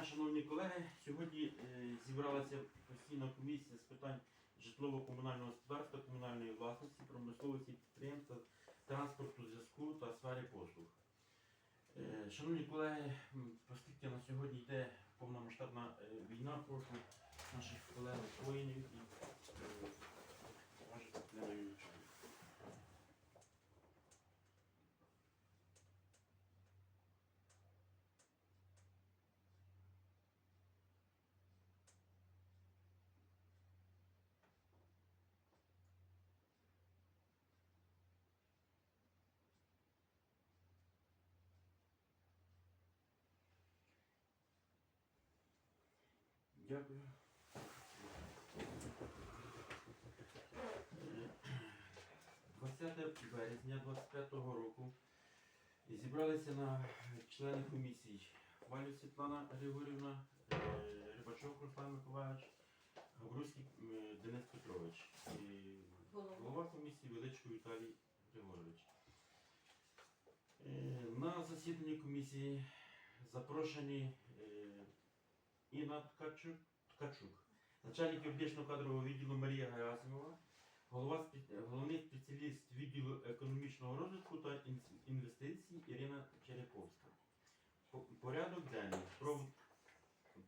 дня, шановні колеги. Сьогодні е, зібралася постійна комісія з питань житлово-комунального господарства, комунальної власності, промисловості підприємства, транспорту, зв'язку та сфери послуг. Е, Шановні колеги, оскільки на сьогодні йде повномасштабна е, війна, прошу наших колег воїнів і е, Дякую. Е, 20 березня 25 року зібралися на члени комісій Валю Світлана Григорівна, е, Рибачов Руслан Миколаївич, Гавруський Денис Петрович і голова комісії Величко Віталій Григорович. Е, На засіданні комісії запрошені е, Інна Ткачук, Ткачук, начальник юридичного кадрового відділу Марія Герасимова, голова головний спеціаліст відділу економічного розвитку та інвестицій Ірина Черяковська. По- Порядок денний про,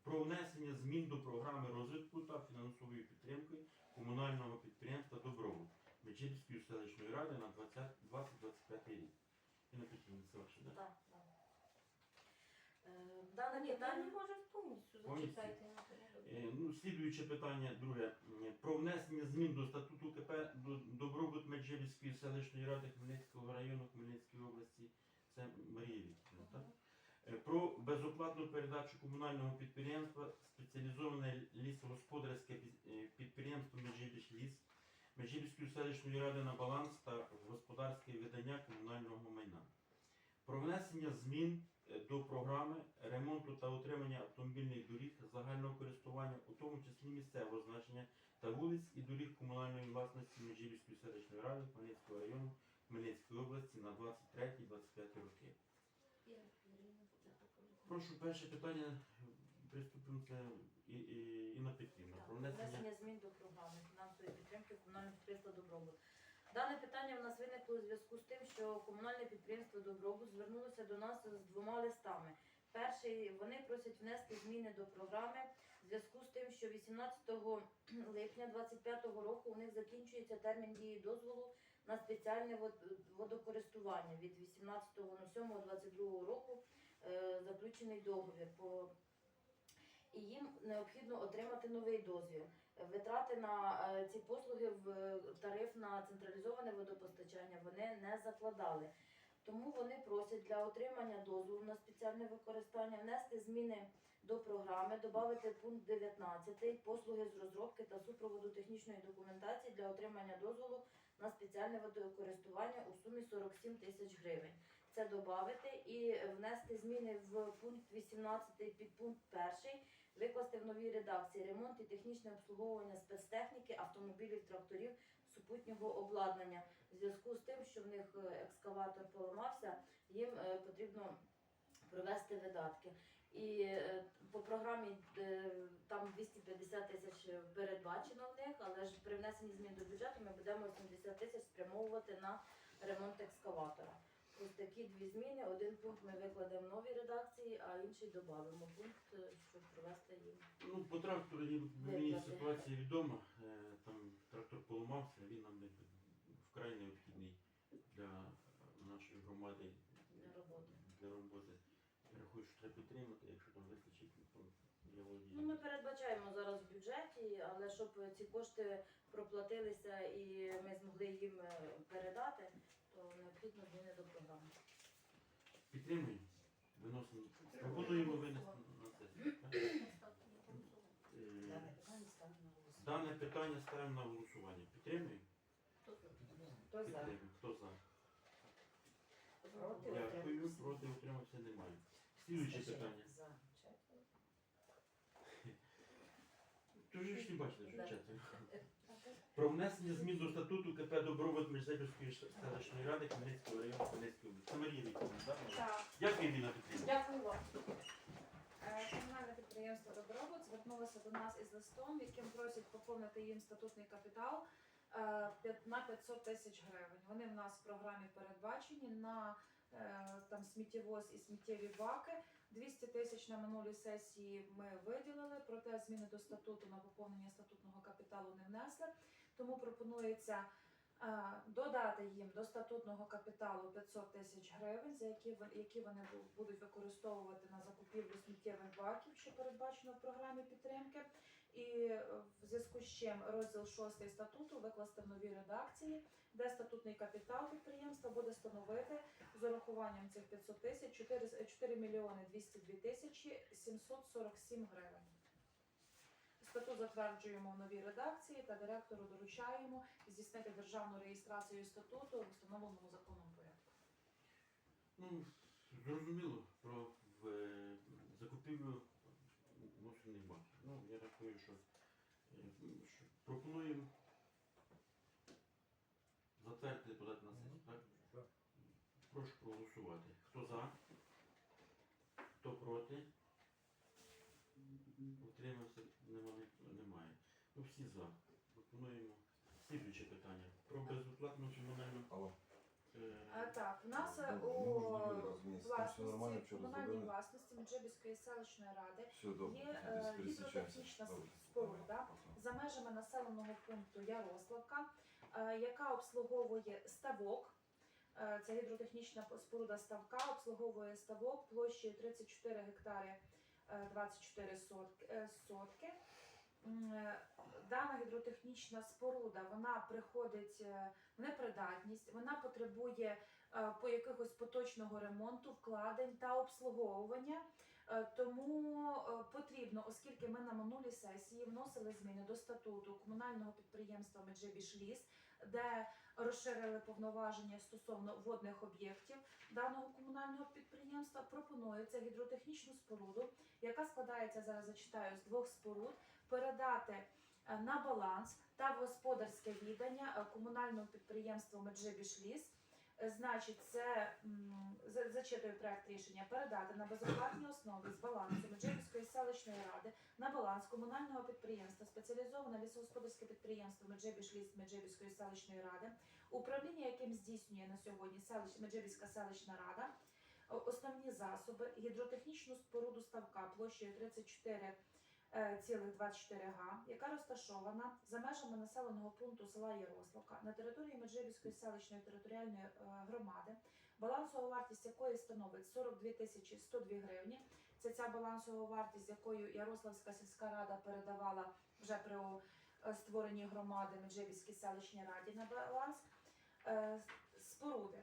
про внесення змін до програми розвитку та фінансової підтримки комунального підприємства Добробут Мечерівської селищної ради на 20 2025 рік. Інна Петрівна, це ваше, да? Так, так. Е, Дане питання питання може повністю Повністю. зачитайте. Е, Ну, слідуюче питання, друге. М, Про внесення змін до статуту КП до Добробут Меджибіської селищної ради Хмельницького району Хмельницької області. Це Марія Вікторівна, так? Е, Про безоплатну передачу комунального підприємства спеціалізоване лісогосподарське пі- е, підприємство Меджибіж-Ліс Меджибіської селищної ради на баланс та господарське видання комунального майна. Про внесення змін е, до програми ремонту та утримання автомобільних доріг загального користування, у тому числі місцевого значення та вулиць і доріг комунальної власності Меджибіської селищної ради Хмельницького району Хмельницької області на 23-25 роки. Прошу перше питання. Приступимо це і, і, Інна Петрівна. Так, внесення внесення змін до програми фінансової підтримки комунального підприємства Добробут. Дане питання в нас виникло у зв'язку з тим, що комунальне підприємство Добробут звернулося до нас з двома листами. Перший вони просять внести зміни до програми в зв'язку з тим, що 18 липня 2025 року у них закінчується термін дії дозволу на спеціальне водокористування від 18.07.22 року е, заключений договір і їм необхідно отримати новий дозвіл. Витрати на е, ці послуги в е, тариф на централізоване водопостачання вони не закладали. Тому вони просять для отримання дозволу на спеціальне використання внести зміни до програми, додати пункт 19 послуги з розробки та супроводу технічної документації для отримання дозволу на спеціальне водокористування у сумі 47 тисяч гривень. Це додати і внести зміни в пункт 18 під пункт 1 викласти в новій редакції ремонт і технічне обслуговування спецтехніки, автомобілів, тракторів, супутнього обладнання. В зв'язку з тим, що в них е, екскаватор поламався, їм е, потрібно провести видатки. І е, по програмі там 250 тисяч передбачено в них, але ж при внесенні змін до бюджету ми будемо 70 тисяч спрямовувати на ремонт екскаватора. Ось такі дві зміни. Один пункт ми викладемо в новій редакції, а інший додамо пункт, е, щоб провести їм. Ну, по трактору їм- мені Виплати. ситуація відома. Е, Там трактор поламався, він нам не вкрай необхідний для нашої громади Для роботи. Для роботи. Я рахую, що треба підтримати, якщо там вистачить, то я володію. Ну, ми передбачаємо зараз в бюджеті, але щоб ці кошти проплатилися і ми змогли їм е, передати, необхідно зміни до програми. Підтримуємо. Виносимо. Пропонуємо винести на сесію. так? Е, Дане питання ставимо на голосування. Підтримуємо? Хто за? Підтримуємо. Хто за? Проти? Дякую. Проти утримався немає. Слідуюче питання. За. Четверо. Тож ж не бачили, що Да. четверо. Про внесення змін до статуту КП Добробут селищної ради Хмельницького району Хмельницької області. Це Марія Вікторівна, так? Так. Петрівна. Дякую вам. Е, Комунальне підприємство Добробут звернулося до нас із листом, яким просять поповнити їм статутний капітал е, п'ят- на 500 тисяч гривень. Вони в нас в програмі передбачені на е, там сміттєвоз і сміттєві баки. 200 тисяч на минулій сесії ми виділили, проте зміни до статуту на поповнення статутного капіталу не внесли. Тому пропонується додати їм до статутного капіталу 500 тисяч гривень, за які які вони будуть використовувати на закупівлю сміттєвих баків, що передбачено в програмі підтримки. І е, в зв'язку з чим розділ 6 статуту викласти в новій редакції, де статутний капітал підприємства буде становити з урахуванням цих 500 тисяч 4, 4 мільйони 202 тисячі 747 гривень. Статут затверджуємо в новій редакції та директору доручаємо здійснити державну реєстрацію статуту в установленому законом порядку. Ну, зрозуміло про е, закупівлю мусорних баків. Ну, я рахую, що, е, що пропонуємо затвердити подати на сесію, так? Так. Прошу проголосувати. Хто за? Хто проти? Утримався? Нема, ні- немає. Ну, всі за. Пропонуємо. Слідуюче питання. Про безоплатну комунальну. Алло. А, Е, так, в нас е, Ну, у там все нормально, власності, вчора комунальній зробили. власності Меджибіської селищної ради Все добре. є е, гідротехнічна споруда за межами населеного пункту Ярославка, е, яка обслуговує ставок. Е, Це гідротехнічна споруда ставка, обслуговує ставок площею 34 гектари е, 24 сотки. е, сотки. Е, Дана гідротехнічна споруда вона приходить е, в непридатність, вона потребує е, по якихось поточного ремонту, вкладень та обслуговування. Тому потрібно, оскільки ми на минулій сесії вносили зміни до статуту комунального підприємства Меджибішліс, де розширили повноваження стосовно водних об'єктів даного комунального підприємства, пропонується гідротехнічну споруду, яка складається зараз, зачитаю, з двох споруд, передати е, на баланс та в господарське віддання е, комунального підприємства Меджибішліс. Е, Значить, це зачитую проект рішення передати на безоплатній основі з балансу Меджибіської селищної ради на баланс комунального підприємства спеціалізоване лісогосподарське підприємство Меджибішліс Меджибіської селищної ради, управління яким здійснює на сьогодні селищ Меджибіська селищна рада. Основні засоби, гідротехнічну споруду ставка площею 34 е, цілих 24 га, яка розташована за межами населеного пункту села Ярославка на території Меджибіської селищної територіальної е, громади, балансова вартість якої становить 42 тисячі 102 гривні. Це ця балансова вартість, якою Ярославська сільська рада передавала вже при е, створенні громади Меджибіській селищній раді на баланс. Е, споруди.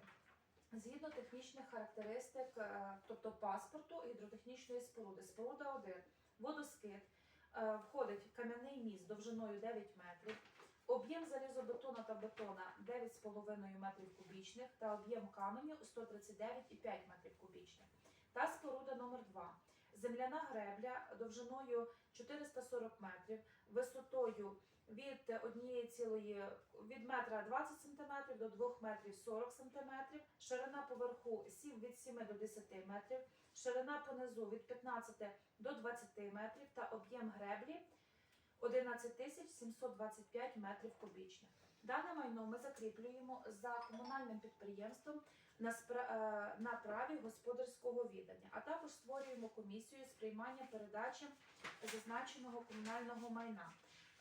Згідно технічних характеристик, е, тобто паспорту гідротехнічної споруди, споруда 1, водоскид, е, входить кам'яний міст довжиною 9 метрів, об'єм залізобетона та бетона 9,5 метрів кубічних та об'єм каменю 139,5 метрів кубічних. Та споруда номер 2 Земляна гребля довжиною 440 метрів, висотою від однієї цілої від метра 20 см до 2 метрів 40 см, ширина поверху 7 від 7 до 10 метрів, ширина понизу від 15 до 20 метрів та об'єм греблі 11 тисяч 725 метрів кубічних. Дане майно ми закріплюємо за комунальним підприємством на, е, на праві господарського віддання, а також створюємо комісію з приймання передачі зазначеного комунального майна.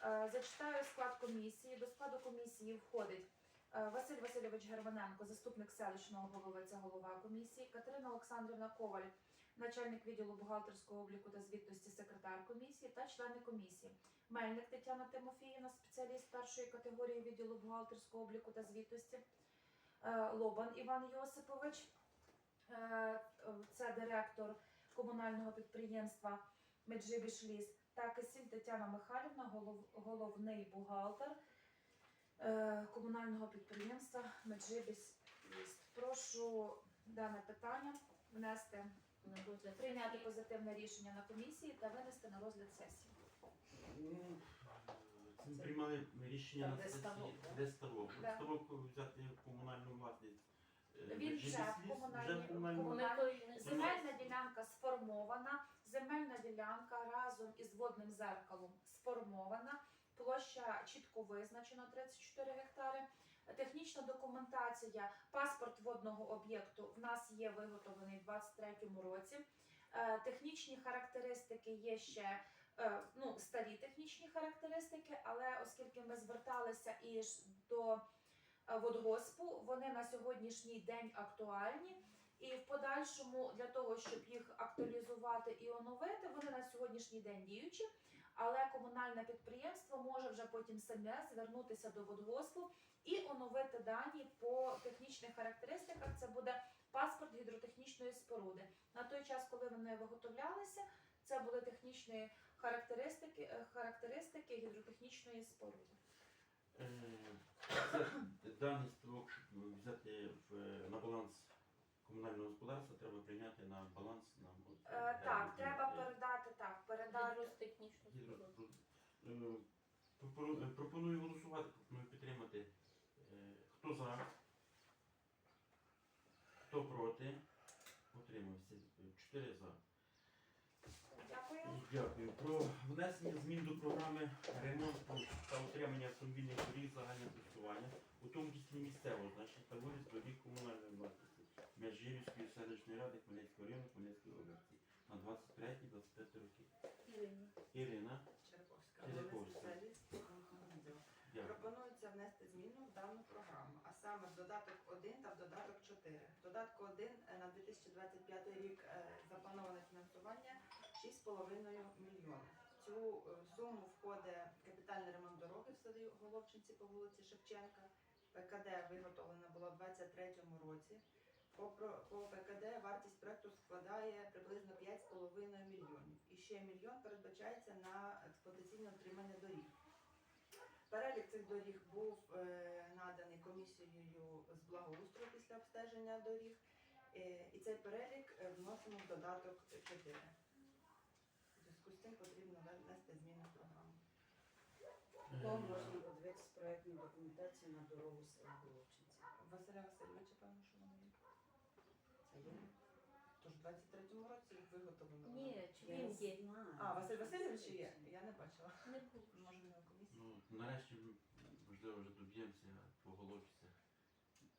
Е, Зачитаю склад комісії. До складу комісії входить е, Василь Васильович Германенко, заступник селищного голови, це голова комісії, Катерина Олександрівна Коваль, начальник відділу бухгалтерського обліку та звітності, секретар комісії та члени комісії. Мельник Тетяна Тимофіївна, спеціаліст першої категорії відділу бухгалтерського обліку та звітності. Е, Лобан Іван Йосипович, це директор комунального підприємства Меджибішліс та Кисіль Тетяна Михайлівна, голов, головний бухгалтер е, комунального підприємства Меджибіс Ліст. Прошу дане питання внести, На розгляд прийняти позитивне рішення на комісії та винести на розгляд сесії. Ну, ми приймали рішення на де сесії, ставок, де ставок. Да. Ставок взяти в комунальну власність. е, Він Меджибіс вже в ліс, комунальній- вже в комунальній- той Земельна ділянка сформована, земельна ділянка разом із водним зеркалом сформована. Площа чітко визначена 34 гектари. Технічна документація, паспорт водного об'єкту в нас є виготовлений у 2023 році. Е, Технічні характеристики є ще е, ну, старі технічні характеристики, але оскільки ми зверталися і до е, водгоспу, вони на сьогоднішній день актуальні. І в подальшому для того, щоб їх актуалізувати і оновити, вони на сьогоднішній день діючі. Але комунальне підприємство може вже потім саме звернутися до водгоспу і оновити дані по технічних характеристиках. Це буде паспорт гідротехнічної споруди. На той час, коли вони виготовлялися, це були технічні характеристики, е, характеристики гідротехнічної споруди. Е, Це даний щоб взяти в, на баланс комунального господарства, треба прийняти на баланс от, Е, так, е, треба е, передати так, передати. Гідротехнічну Гідро- споруду. Е, пропону- е, Пропоную голосувати, пропоную підтримати. Е, Хто за? Хто проти? Утримався. Чотири за. Дякую. Дякую. Про внесення змін до програми ремонту та утримання автомобільних доріг загального користування, у тому числі місцевого значення та вулиць доріг селищної ради Хмельницького району Хмельницької області на 23-25 роки. Ірина. Ірина, Черковська, дякую. Пропонується внести зміну в дану програму, а саме в додаток 1 та в додаток 4. В додатку 1 на 2025 рік е, заплановане фінансування 6,5 мільйонів. Цю е, суму входить капітальний ремонт дороги в селі Головчинці по вулиці Шевченка. ПКД виготовлена була в 2023 році. По, по ПКД вартість проекту складає приблизно 5,5 мільйонів. І ще мільйон передбачається на експлуатаційне утримання доріг. Перелік цих доріг був е, наданий комісією з благоустрою після обстеження доріг. Е, і цей перелік е, вносимо в додаток 4. У зв'язку з цим потрібно внести зміни в програму. Можна подивитися проєктну документацію на дорогу села Головчинці. Василя Васильовича, певно, що вони є. Це є? Тож в 23-му році їх виготовлено. Ні, чи він є? А, Василь Васильович є? Я не бачила. Не було. Може, не у комісії. Ну, нарешті, можливо, вже доб'ємося по.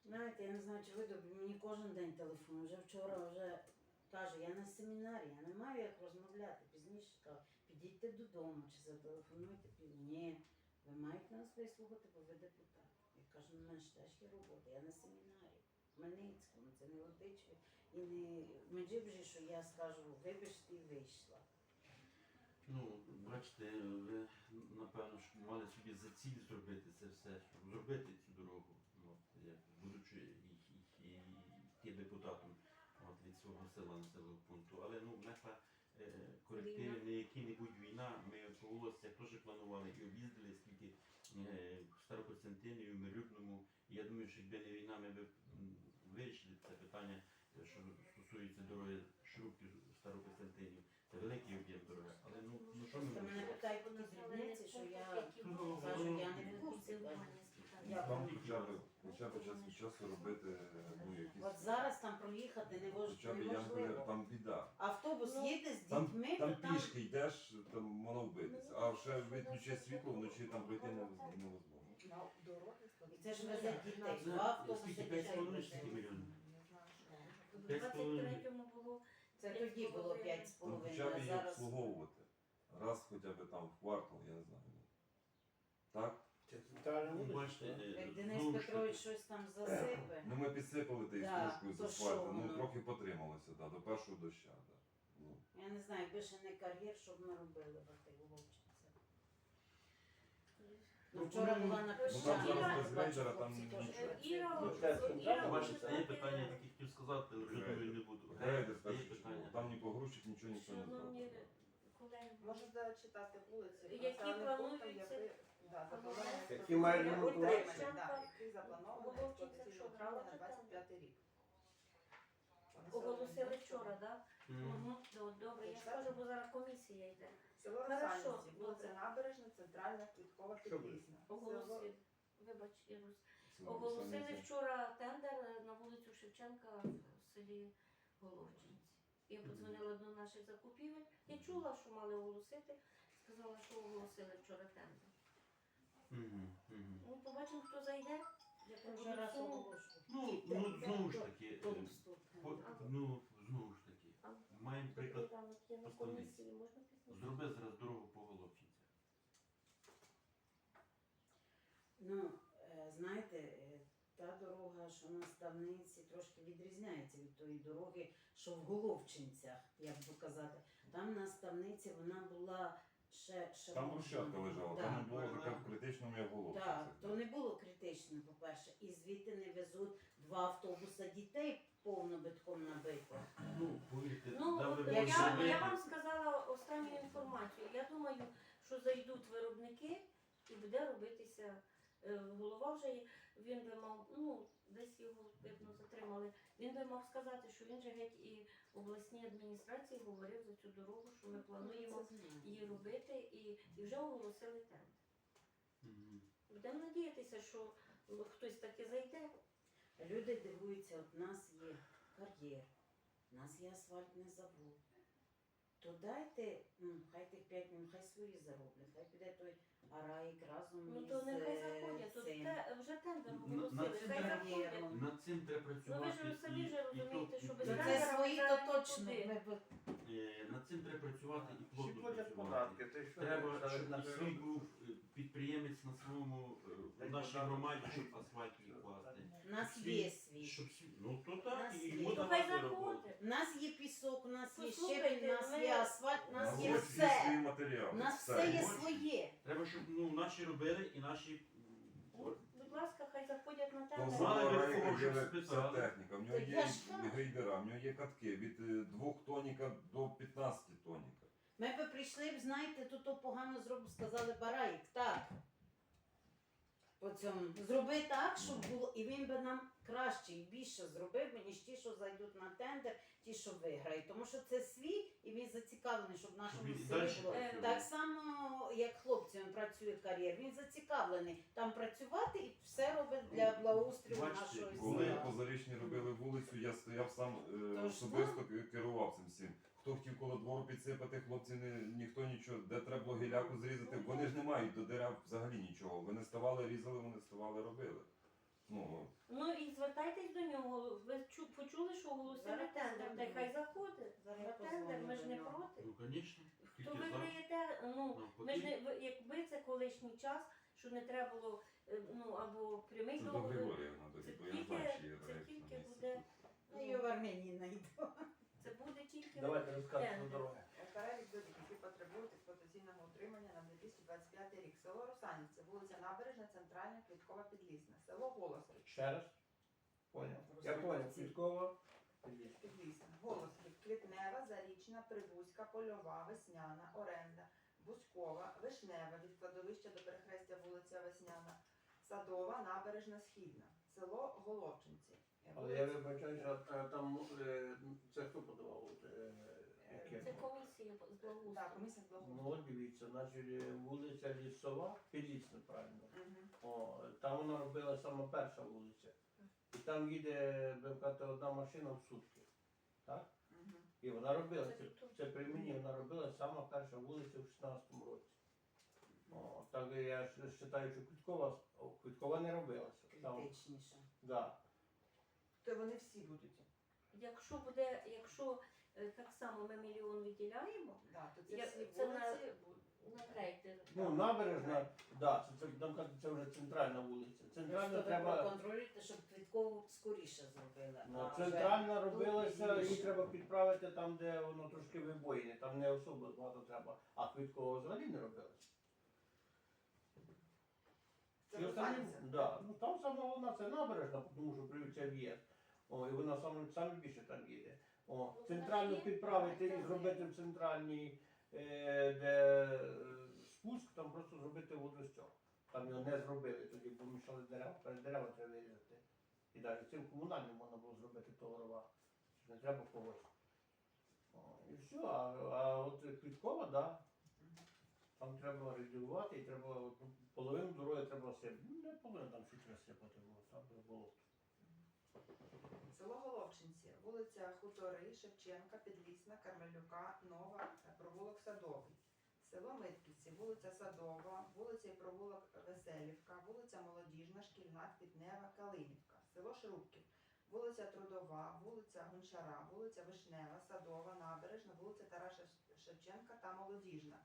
Знаєте, я не знаю, чи ви добрі, мені кожен день телефонує. Вже вчора вже каже, я на семінарі, я не маю як розмовляти. Пізніше кажу, підійдьте додому чи зателефонуйте пів. Ні, ви маєте нас вислухати, бо ви депутат. Я кажу, ну, в мене ж теж є робота, я на семінарі. В Хмельницькому, це не Лодичеві і не Меджибжі, що я скажу, вибачте і вийшла. Ну, бачите, ви напевно ж мали собі за ціль зробити це все, щоб зробити цю дорогу, от, як будучи і, і, і, і депутатом от, від свого села населеного пункту. Але ну, нехай е, колективи не які-небудь війна, ми по волоссях теж планували і об'їздили, скільки е, в Старокостянтині, в Мирюбному. І я думаю, що якби не війна, ми б вирішили це питання, що стосується дороги Шрубків Старокостянтинів. Це великий об'єм дороги. Але ну, ну що ми Просто мене можемо? питають такі дрібниці, що я Ну, кажу, я не в курсі. Там хоча б, хоча б час від часу робити ну, якісь. От зараз там проїхати не вож- Хоча б я неможливо. там біда. Автобус Ну, їде з Там, дітьми, там то там пішки йдеш, там воно вбитися. А ще відключи світло, вночі там пройти невоз- невозможно. На дороги І це ж везе дітей. Два автобуси скільки? дітей. П'ять з половиною чи везе. скільки мільйонів? Не знаю, що. В П'ять з половиною. 23-му було Це тоді було п'ять з Там хоча б її зараз обслуговувати. Раз хоча б там в квартал, я не знаю. Так? Ну, бачите, е, як Денис Петрович щось там засипе. Ну ми підсипали тією Да, стружкою з то асфальту, ну воно? трохи потрималося, да, до першого доща. Да. Ну. Я не знаю, ще не кар'єр, що б ми робили в. Ну, вчора була на Ну, там зараз без бачу, рейдера, хлопці там теж Е. Іра, Ну, Іра питання, які хотів сказати, вже думаю, не буду. Грейдер Є перше число. питання. Там ні погрузчик, нічого ніхто не Шановні зробив. колеги, Можу зачитати вулиці, Які плануються? які- да, заплановані Які мають да, експлуатаційне що, утримання на правда, 25 рік. оголосили вчора, так? Добре, я скажу, бо зараз комісія йде. Село Хорошо, Росанівці, вулиця добре. Набережна, центральна квіткова Що підлісна. Оголосили. Вибач, Ірус. Оголосили вчора тендер на вулицю Шевченка в селі Головчинці. Я подзвонила до наших закупівель. Я чула, що мали оголосити. Сказала, що оголосили вчора тендер. Мгм, мгм. Ну, побачимо, хто зайде. Вже раз суму. оголошую. Ну, ну знову ж таки, Топ вступ. по- ну знову ж таки, маємо приклад. Ранок є на комісії, можна? Зроби зараз дорогу по Головчинцях. Ну, е, знаєте, е, та дорога, що на ставниці, трошки відрізняється від тої дороги, що в Головчинцях, як би казати. Там на ставниці вона була ще, ще Там брусчатка лежала, Да. там не було таке в критичному як голову. Так, то не було критично, по-перше. І звідти не везуть два автобуса дітей повно битком набито. Ну, повірте, Ну, от я, зробити. я вам сказала останню інформацію. Я думаю, що зайдуть виробники і буде робитися. е, Голова вже є, він би мав, ну, десь його видно затримали. Він би мав сказати, що він же геть і обласній адміністрації говорив за цю дорогу, що ми плануємо її робити і, і вже оголосили тендер. Мгм. Будемо надіятися, що хтось таки зайде. Люди дивуються, от нас є кар'єр, у нас є асфальтний завод. То дайте, ну, хай тих 5 минут, хай свої зароблять, хай піде той араїк разом Ну із то нехай е, заходять. Тут цим. те, вже тендер оголосили, це хай треба заходять. Над цим треба Ну ви працювати. ж самі і- то- розумієте, що без То тендера це свої, зараз то точно. нікуди. Ми б- Е, Над цим треба працювати і Всі плотно платять працювати. податки, ти що Треба, ти щоб на і свій був е, підприємець на своєму е, в нашій громаді, щоб асфальт їх класти. У нас Свій- є свій. Щоб ну то так, і йому Ну давати роботу. заходить. У нас є пісок, у нас є Послухайте, щебень, у нас ми- є асфальт, у нас На є свої все. матеріали. У нас все є своє. Треба, щоб ну, наші робили і наші. Ну, Будь ласка, хай заходять на То тендер. Знали знала ви, кого, щоб вся спитали. техніка, в нього є ж грейдера, в нього є катки від 2 тоніка до 15 тоніка. Ми би прийшли б, знаєте, тут то погано зробив, сказали Бараїк, так. По цьому. Зроби так, щоб було, і він би нам краще і більше зробив, би, ніж ті, що зайдуть на тендер, ті, що виграють. Тому що це свій, і він зацікавлений, щоб в нашому Щоб і селі було. Так само, як хлопці він працює кар'єр, він зацікавлений там працювати і все робить для благоустрою Бачите, нашого Коли села. позарічні робили вулицю, я стояв сам е, Тож, особисто керував цим всім. Хто хотів коло двору підсипати, хлопці не, ніхто нічого, де треба було гіляку зрізати, вони ж не мають до дерев взагалі нічого. Вони ставали, різали, вони ставали, робили. Ну, Ну і звертайтесь до нього. Ви чу- почули, що оголосили Зараз тендер. Та й хай заходить. Зараз На тендер, ми ж позвоню не до проти. Ну, звісно. Хто виграє те, ну ми ж не ви- якби це колишній час, що не треба було е, ну або прямий це до договір. Це бо я не тільки- знаю, чи є це тільки буде- Я її в Арменії буде Давайте розказуйте Тендер. дороги. Перелік доріг, які потребують експлуатаційного утримання на 2025 рік. Село Русанівце, вулиця Набережна, Центральна, Квіткова, Підлісна. Село Голосів, Ще раз. Поняв. Я поняв. Квіткова. Підліс. Підлісна. Голосів, Квітнева, Зарічна, Прибузька, Польова, Весняна, Оренда, Бузькова, Вишнева, від кладовища до перехрестя вулиця Весняна, Садова, Набережна, Східна. Село Головчинці. Але я вибачаюся, а а там е, це хто подавав? Це комісія з благоустрою. Так, комісія з благоустрою. Ну, от дивіться, значить е, вулиця Лісова, Підлісна, правильно. Мгм. О, там вона робила сама перша вулиця. І там їде, будемо казати, одна машина в сутки. Так? Мгм. І вона робила, Це це, це при мені, вона робила сама перша вулиця в 16-му році. О, так я вважаю, що Квіткова, Квіткова не робилася. Критичніше. да. То вони всі будуть. Якщо буде, якщо так само ми мільйон виділяємо, Да, то це Я- всі це на- вулиці будуть. на грейдер. Ну, набережна, да, це, це, там кажуть, це вже центральна вулиця. Центральна треба. проконтролюйте, щоб квіткову скоріше зробили. Ну, а вже центральна робилася, її треба підправити там, де воно трошки вибоїне, там не особо багато треба, а квіткового взагалі не робилося. Це останні- да. ну, там саме головна це набережна, тому що привівся в'їзд. О, і вона саме, саме більше там їде. О, центральну підправити і зробити в центральній, е, де е, спуск, там просто зробити водостьок. Там його не зробили, тоді бо мішали дерева, перед дерева треба вирізати. І навіть цим комунальним можна було зробити товарова. Не треба когось. О, і все, а, а от Квіткова. Да. Там треба регулювати і треба ну, половину дороги треба сипати. Ну, не половину, там чуть розсипати було, там було. Село Головчинці, вулиця Хутори, Шевченка, Підлісна, Кармелюка, Нова, е, провулок Садовий. Село Митківці, вулиця Садова, вулиця і провулок Веселівка, вулиця Молодіжна, Шкільна, Квітнева, Калинівка. Село Шрубків, вулиця Трудова, вулиця Гончара, вулиця Вишнева, Садова, Набережна, вулиця Тараса Шевченка та Молодіжна.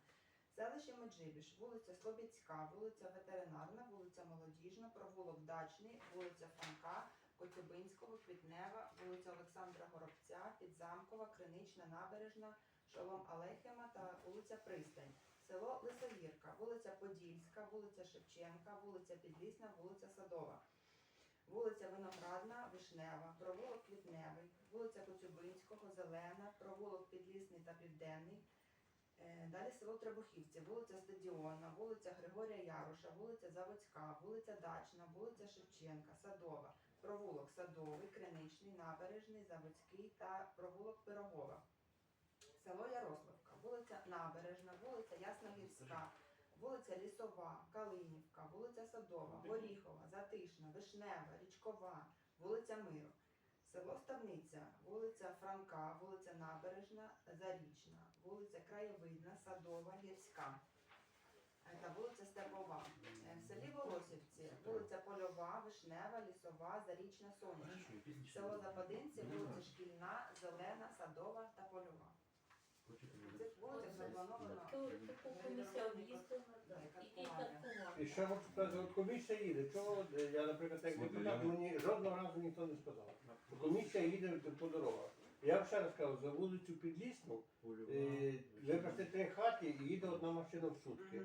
Селище Меджибіж, вулиця Слобідська, вулиця Ветеринарна, вулиця Молодіжна, провулок Дачний, вулиця Франка, Коцюбинського, Квітнева, вулиця Олександра Горобця, Підзамкова, Кринична, Набережна, Шолом Алехема та вулиця Пристань. Село Лисогірка, вулиця Подільська, вулиця Шевченка, вулиця Підлісна, вулиця Садова. Вулиця Виноградна, Вишнева, провулок Квітневий, вулиця Коцюбинського, Зелена, провулок Підлісний та Південний. Е, Далі село Требухівці, вулиця Стадіона, вулиця Григорія Яруша, вулиця Заводська, вулиця Дачна, вулиця Шевченка, Садова, провулок Садовий, Криничний, Набережний, Заводський та провулок Пирогова. Село Ярославка, вулиця Набережна, вулиця Ясногірська, вулиця Лісова, Калинівка, вулиця Садова, Горіхова, Затишна, Вишнева, Річкова, вулиця Миру. Село Ставниця, вулиця Франка, вулиця Набережна, Зарічна, вулиця Краєвидна, Садова, Гірська е, та вулиця Степова. Е, В селі Волосівці, вулиця Польова, Вишнева, Лісова, Зарічна, Сонячна. Село Западинці, вулиця Шкільна, Зелена, Садова та Польова. В цих вулицях заплановано і. Ще хочу сказати, от комісія їде. Чого е, я, наприклад, як депутат, мені жодного разу ніхто не сказав. Комісія їде по дорогах. Я ще раз кажу, за вулицю Підлісну, е, вибрати три хаті і їде одна машина в сутки.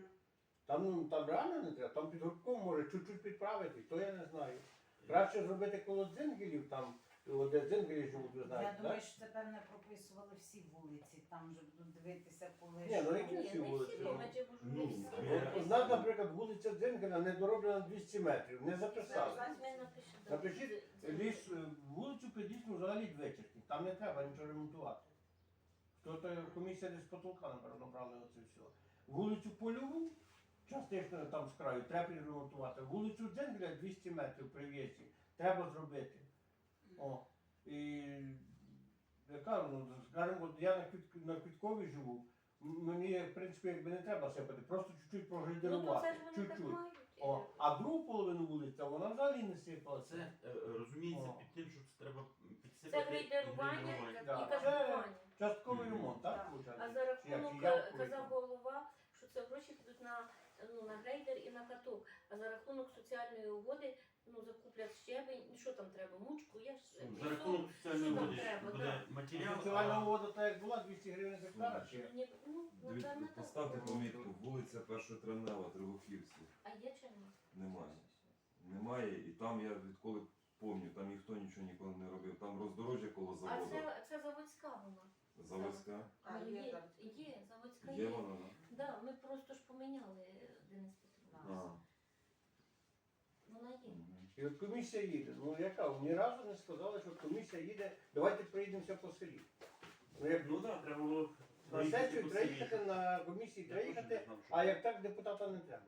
Там, ну, там реально не треба, там під горбком може чуть-чуть підправити, то я не знаю. Краще зробити коло дзингелів, там, де дзингелі живуть, ви Я знаєте, думаю, що тепер не прописували всі вулиці, там вже будуть дивитися, коли Ні, ну, які всі вулиці? Ну, От У нас, наприклад, вулиця Дзингеля не дороблена 200 метрів, не записали. Зараз ми напишемо. Напишіть, Ліс, е, вулицю Підлісну взагалі вичерпні, там не треба нічого ремонтувати. То, то комісія десь з потолка, напевно, брали оце все. Вулицю Польову, частично там з краю, треба ремонтувати. Вулицю Дзенгеля 200 метрів при в'їзді, треба зробити. О, і я кажу, ну, скажімо, я на, Квіт, на Квітковій живу, мені, в принципі, якби не треба сипати, просто чуть-чуть Ну то прогрейдерувати. ж вони так чуть-чуть. мають. О, а другу половину вулиця, вона взагалі не сипалася. Це е, розуміється О. під тим, що це треба підсипати. Це грейдерування грейдерування. і Да. Частковий Мгм. ремонт, так? Так. виходить? А за рахунок, Як- як е, казав вийшло? голова, що це гроші підуть на, ну, на грейдер і на каток. А за рахунок соціальної угоди ну, закуплять щебень, і що там треба, мучку, я ж Ну. За рахунок там води треба, буде матеріал. Соціальна а- угода так як була, 200 гривень за гектара. чи? Ні, ну, Дивіться, напевно, так. поставте помітку, вулиця Першотравнева, Трибухівці. А є чи нема? Немає. Немає, і там я відколи пам'ятаю, там ніхто нічого ніколи не робив. Там роздорожжя коло А заводу. це, це заводська вона. Заводська. А, Ну, є є, там. є, заводська Є є. вона? да? Да, ми просто ж поміняли Денис Петрович. А. Вона є. мгм. І от комісія їде. Ну яка, ні разу не сказали, що комісія їде, давайте приїдемося по селі. Ну, як Ну так, треба було. на сесію по треба їхати, на комісії Я треба теж не їхати, знав, що а як так депутата не треба.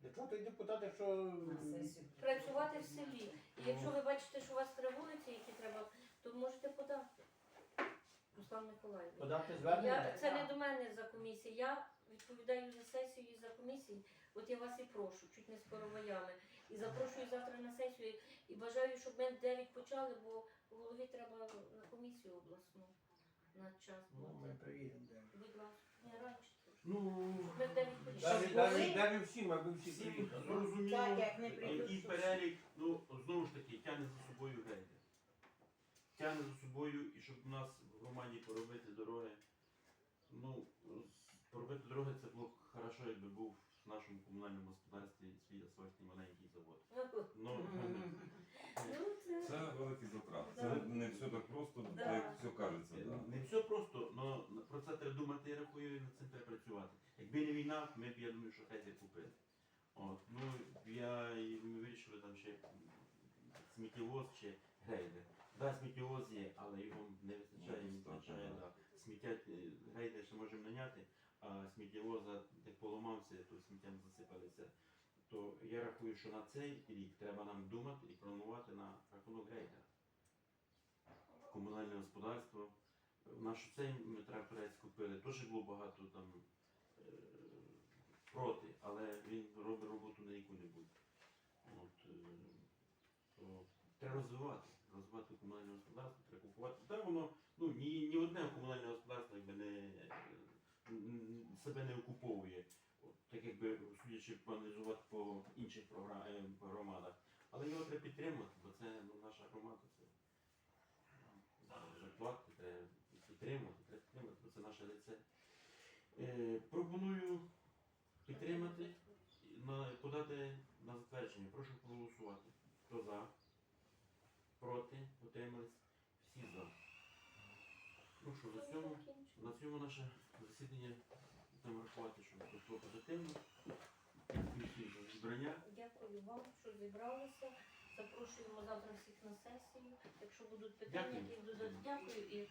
Для чого той депутат, якщо На сесію. Працювати в селі. І якщо ви бачите, що у вас три вулиці, які треба, то можете подати. Руслан Миколаївич. подати звернення? Я, це не до мене за комісію. Я відповідаю за сесію і за комісії. От я вас і прошу, чуть не з короваями. І запрошую завтра на сесію. І бажаю, щоб ми в 9 почали, бо голові треба на комісію обласну на час. Ну, бути. ми приїдемо. де. Будь ласка, не раніше. Ну, Щоб ми в 9 почали. Навіть, навіть, навіть всім, аби всі всі приїхали. зрозуміло, Так, як не прийдуть, який то перелік, ну, знову ж таки, тягне за собою грейдер. Тягне за собою, і щоб у нас в громаді поробити дороги, ну, з- поробити дороги це було б хорошо, якби був в нашому комунальному господарстві свій асфальтний маленький завод. Ну, Ну, це... Це великий затрат. Це Да. не все так просто, Да. як все кажеться. Да. Не все просто, але про це треба думати, я рахую, і над цим треба працювати. Якби не війна, ми б, я думаю, що хай купили. От, ну, я, і ми вирішили там ще сміттєвоз чи грейдер. Да, сміттєвоз є, але його не вистачає, не вистачає, да. да. Сміття, е, грейдер ще можемо наняти, а сміттєвоза, як поламався, то сміттям засипалися, то я рахую, що на цей рік треба нам думати і планувати на рахунок грейдера. Комунальне господарство. Наш цей ми тракторець купили, теж було багато там е, проти, але він робить роботу на яку-небудь. От, е, то треба розвивати, розвивати комунальне господарство, треба купувати. Та воно, ну, ні, ні одне комунальне господарство якби не, себе не окуповує. От, так якби судячи проаналізувати по інших програ- е, громадах. Але його треба підтримати, бо це ну, наша громада, е, треба підтримати, треба підтримати, бо це наше лице. Е, пропоную підтримати, на, подати на затвердження. Прошу проголосувати. Хто за? Проти? Утримались? Всі за. Ну що, на цьому, на цьому наше засідання будемо рахувати, що пройшло позитивно. Дякую вам, що зібралися. Запрошуємо завтра всіх на сесію. Якщо будуть питання, які будуть, дякую і